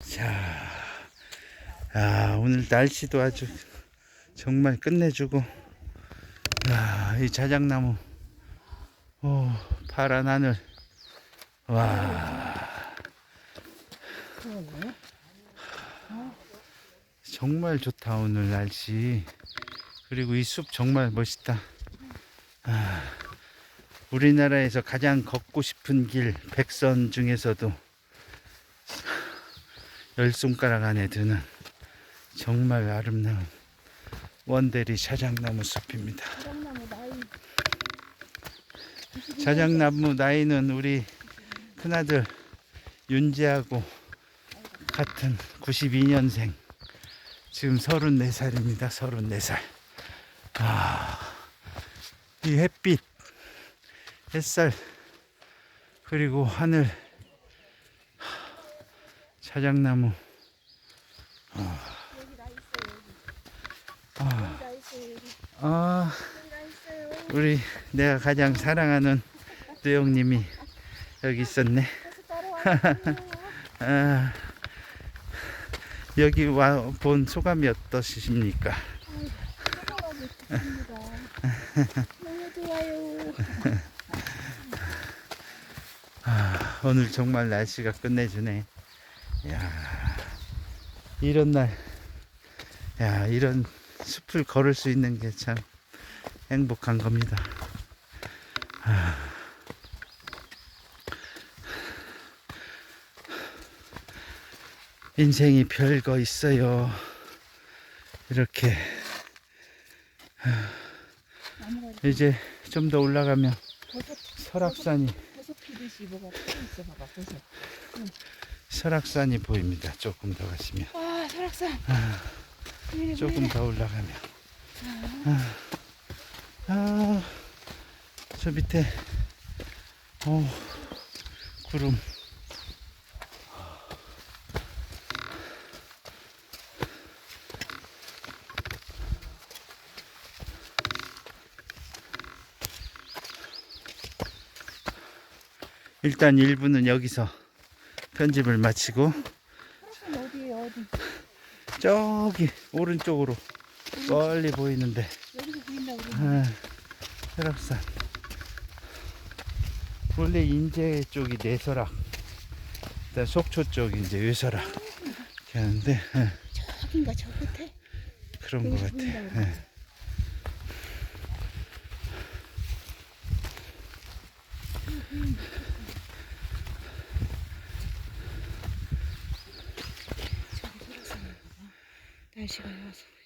자, 아, 오늘 날씨도 아주 정말 끝내주고, 야, 이 자작나무, 오, 파란 하늘, 와, 정말 좋다 오늘 날씨. 그리고 이 숲 정말 멋있다. 아, 우리나라에서 가장 걷고 싶은 길 백선 중에서도 열 손가락 안에 드는 정말 아름다운 원대리 자작나무 숲입니다. 자작나무 나이는 우리 큰아들 윤지하고 같은 92년생 지금 34살입니다. 34살. 아, 이 햇빛, 햇살, 그리고 하늘, 여기 아, 아, 있어요 우리 내가 가장 사랑하는 두영님이 여기 있었네. 아, 여기 와 본 소감이 어떠십니까? 너무 좋아요 아, 오늘 정말 날씨가 끝내주네. 야, 이런 날, 야, 이런 숲을 걸을 수 있는 게 참 행복한 겁니다. 아. 인생이 별거 있어요. 이렇게. 나무가 이제 좀 더 올라가면 설악산이. 버섯 피듯이 뭐가 펴 있어 봐봐 버섯 설악산이 보입니다. 조금 더 가시면. 아 설악산 보이네, 조금 보이네. 더 올라가면 아, 아, 저 밑에 어, 구름 일단 1부는 여기서 편집을 마치고 설악산 어디에요 어디 저기 오른쪽으로 멀리 보이는데. 여기서 그러네 아, 설악산 원래 인제 쪽이 내설악 그다음 속초 쪽이 이제 외설악 이렇게 하는데 예, 저긴가 저 끝에? 그런 것 같아. 예. 저 기 설악산